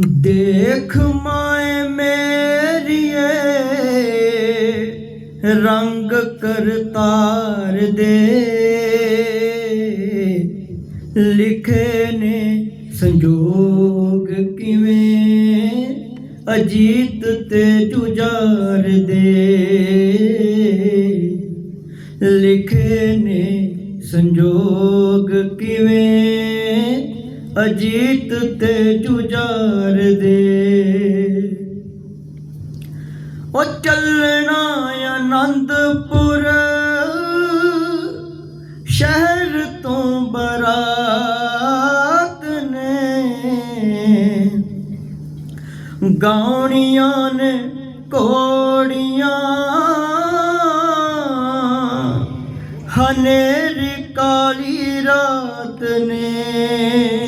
ਦੇਖ ਮਾਏ ਮੇਰੀਏ, ਰੰਗ ਕਰਤਾਰ ਦੇ। ਲਿਖੇ ਨੇ ਸੰਜੋਗ ਕਿਵੇਂ, ਅਜੀਤ ਤੇ ਜੁਝਾਰ ਦੇ। ਲਿਖੇ ਨੇ ਸੰਜੋਗ ਕਿਵੇਂ ਅਜੀਤ ਤੇ ਜੁਝਾਰ ਦੇ। ਉਹ ਚੱਲਣਾ ਆਨੰਦਪੁਰ ਸ਼ਹਿਰ ਤੋਂ ਬਰਾਤ ਨੇ। ਗਾਉਣੀਆਂ ਨੇ ਕੋੜੀਆਂ ਹਨੇਰ ਕਾਲੀ ਰਾਤ ਨੇ।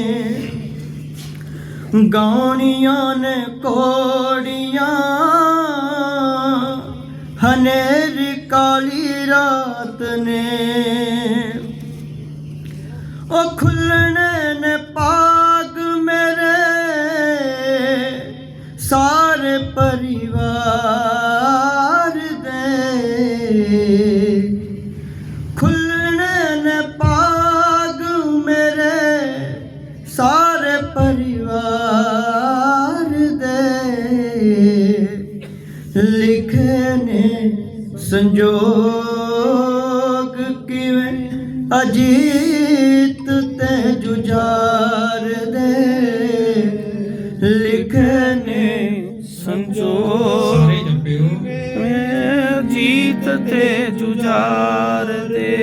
ਗਾਉਣੀਆਂ ਨੇ ਕੋੜੀਆਂ ਹਨੇਰੀ ਕਾਲੀ ਰਾਤ ਨੇ। ਉਹ ਖੁੱਲਣੇ ਨੇ ਪਾਗ ਮੇਰੇ ਸਾਰੇ ਪਰਿਵਾਰ ਸੰਜੋਗ ਕਿਵੇਂ ਅਜੀਤ ਤੇ ਜੁਝਾਰ ਦੇ ਲਿਖੇ ਨੇ ਸੰਜੋਗ? ਸਾਰੇ ਜੀਤ ਤੇ ਜੁਝਾਰ ਦੇ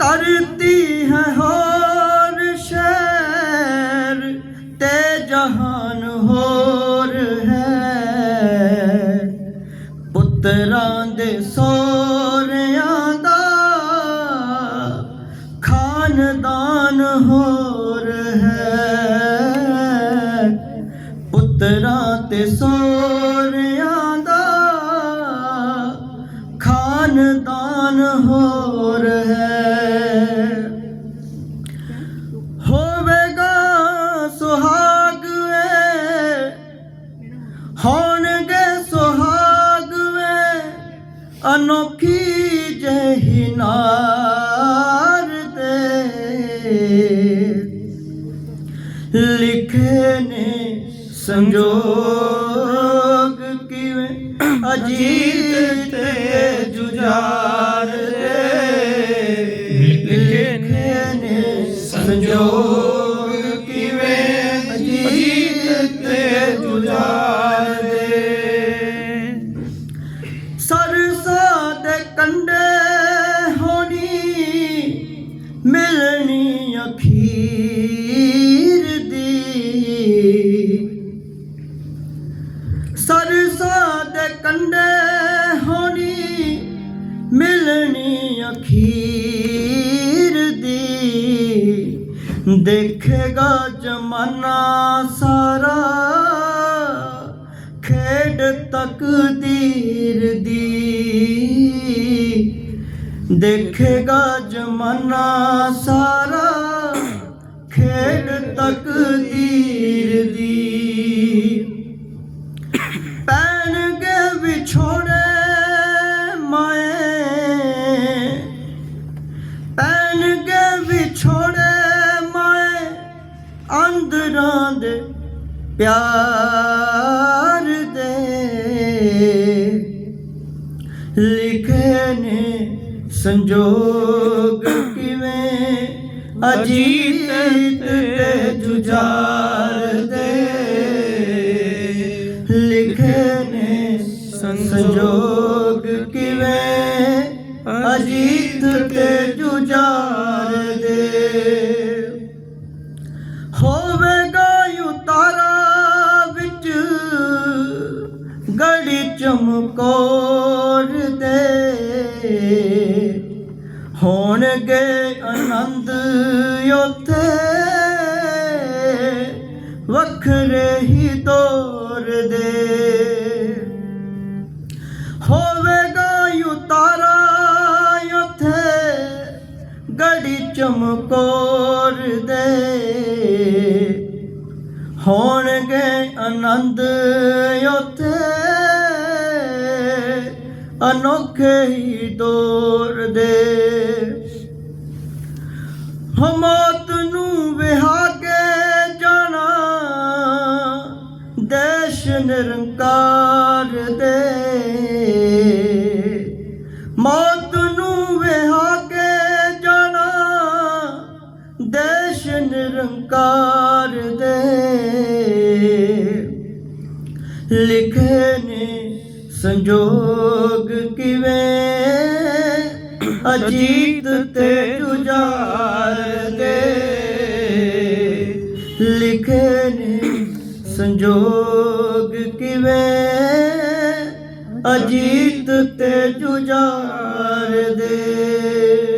ਤਰਤੀ ਹੈ ਹੋਰ ਸ਼ਹਿਰ ਤੇ ਜਹਾਨ ਹੋਰ ਹੈ। ਪੁੱਤਰਾਂ ਦੇ ਸੋਹਰਿਆਂ ਦਾ ਖਾਨਦਾਨ ਹੋਰ ਹੈ। ਪੁੱਤਰਾਂ ਤੇ ਸੋਰਿਆਂ ਦਾ ਖਾਨਦਾਨ ਹੋਰ ਹੈ। ਅਨੋਖੀ ਜਹੀ ਨਾਰ ਲਿਖੇ ਨੇ ਸੰਜੋਗ ਕਿਵੇਂ? ਅਜੀਤ ਤੇ ਜੁਝਾਰ ਦੇ ਲਿਖੇ ਨੇ ਸੰਜੋਗ ਮਿਲਣੀ ਅਖੀਰ ਦੀ। ਸਰਸਾ ਦੇ ਕੰਡੇ ਹੋਣੀ ਮਿਲਣੀ ਅਖੀਰ ਦੀ। ਦੇਖੇਗਾ ਜਮਾਨਾ ਸਾਰਾ ਖੇਡ ਤਕਦੀਰ ਦੀ। ਦੇਖੇਗਾ ਜਮਾਨਾ ਸਾਰਾ ਤਕਦੀਰ ਦੀ। ਪੈਣਗੇ ਵਿਛੋੜੇ ਮਾਏ। ਪੈਣਗੇ ਵਿਛੋੜੇ ਮਾਏ। ਅੰਦਰਾਂ ਦੇ ਪਿਆਰ ਦੇ। ਲਿਖੇ ਨੇ ਸੰਜੋਗ ਕਿਵੇਂ? ਅਜੀਤ ਤੇ ਦੇ ਲਿਖੇ ਨੇ ਸੰਜੋਗ ਕਿਵੇਂ? ਅਜੀਤ ਤੇ ਜੁਝਾਰ ਦੇ ਹੋਵੇਗਾ ਉਤਾਰਾ ਵਿੱਚ ਗੜੀ ਚਮਕੌਰ ਦੇ। ਹੋਣਗੇ ਆਨੰਦ ਉਥੇ ਵੱਖਰੇ ਹੀ ਤੋਰ ਦੇ। ਹੋਵੇਗਾ ਉਤਾਰਾ ਉਥੇ, ਗੜੀ ਚਮਕੌਰ ਦੇ। ਹੋਣਗੇ ਆਨੰਦ ਉਥੇ, ਅਨੋਖੇ ਹੀ ਦੌਰ ਦੇ। ਹਮਤ ਨਿਰੰਕਾਰ ਦੇ। ਮੌਤ ਨੂੰ ਵਿਹਾ ਕੇ ਜਾਣਾ, ਦੇਸ਼ ਨਿਰੰਕਾਰ ਦੇ। ਲਿਖੇ ਨੇ ਸੰਜੋਗ ਕਿਵੇਂ? ਅਜੀਤ ਤੇ ਜੁਝਾਰ ਦੇ। ਲਿਖੇ ਨੇ ਸੰਜੋਗ ਕਿਵੇਂ? ਅਜੀਤ ਤੇ ਜੁਝਾਰ ਦੇ।